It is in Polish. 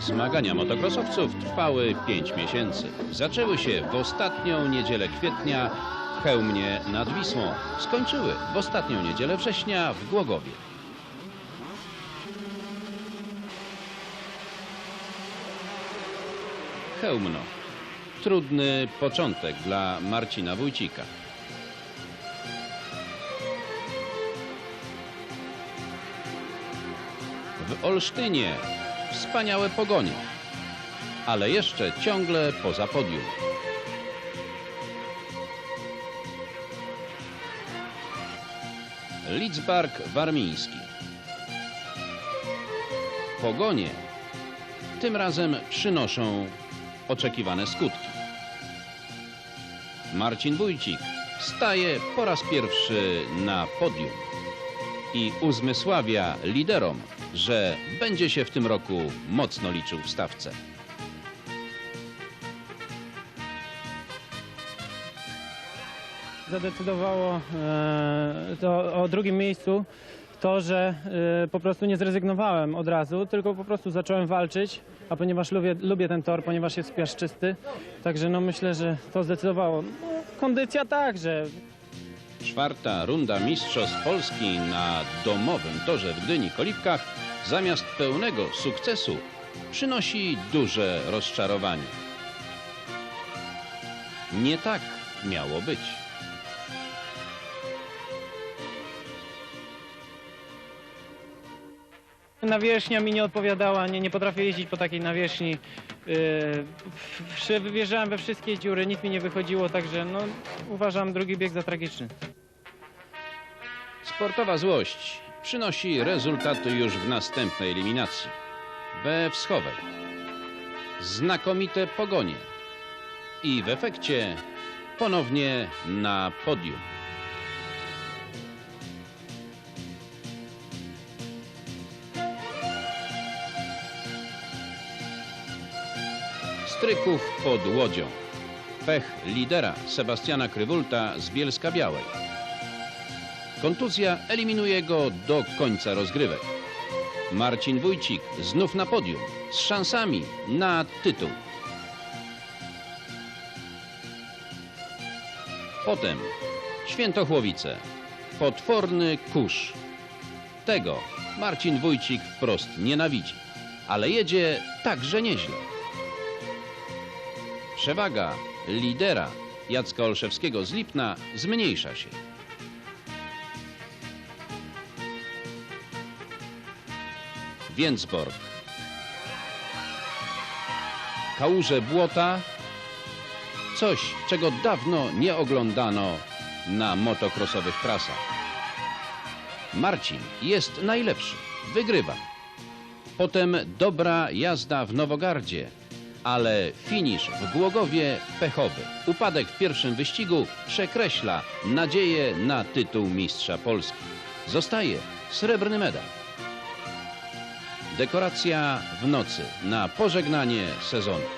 Zmagania motokrosowców trwały 5 miesięcy. Zaczęły się w ostatnią niedzielę kwietnia w Chełmnie nad Wisłą. Skończyły w ostatnią niedzielę września w Głogowie. Chełmno. Trudny początek dla Marcina Wójcika. W Olsztynie wspaniałe pogonie, ale jeszcze ciągle poza podium. Lidzbark Warmiński. Pogonie tym razem przynoszą oczekiwane skutki. Marcin Wójcik staje po raz pierwszy na podium i uzmysławia liderom, że będzie się w tym roku mocno liczył w stawce. Zadecydowało e, to o drugim miejscu to, że e, po prostu nie zrezygnowałem od razu, tylko po prostu zacząłem walczyć, a ponieważ lubię, lubię ten tor, ponieważ jest piaszczysty, także no myślę, że to zdecydowało. No, kondycja także, Czwarta runda Mistrzostw Polski na domowym torze w Gdyni-Koliwkach zamiast pełnego sukcesu przynosi duże rozczarowanie. Nie tak miało być. Nawierzchnia mi nie odpowiadała, nie, nie potrafię jeździć po takiej nawierzchni. Yy, wjeżdżałem we wszystkie dziury, nic mi nie wychodziło, także no, uważam drugi bieg za tragiczny. Sportowa złość przynosi rezultaty już w następnej eliminacji. We Wschowej. Znakomite pogonie. I w efekcie ponownie na podium. Stryków pod Łodzią. Pech lidera Sebastiana Krywulta z Bielska Białej. Kontuzja eliminuje go do końca rozgrywek. Marcin Wójcik znów na podium z szansami na tytuł. Potem Świętochłowice. Potworny kurz. Tego Marcin Wójcik wprost nienawidzi, ale jedzie także nieźle. Przewaga lidera Jacka Olszewskiego z Lipna zmniejsza się. Więcborg. Kałuże błota. Coś, czego dawno nie oglądano na motocrossowych trasach. Marcin jest najlepszy. Wygrywa. Potem dobra jazda w Nowogardzie, ale finisz w Głogowie pechowy. Upadek w pierwszym wyścigu przekreśla nadzieję na tytuł mistrza Polski. Zostaje srebrny medal. Dekoracja w nocy na pożegnanie sezonu.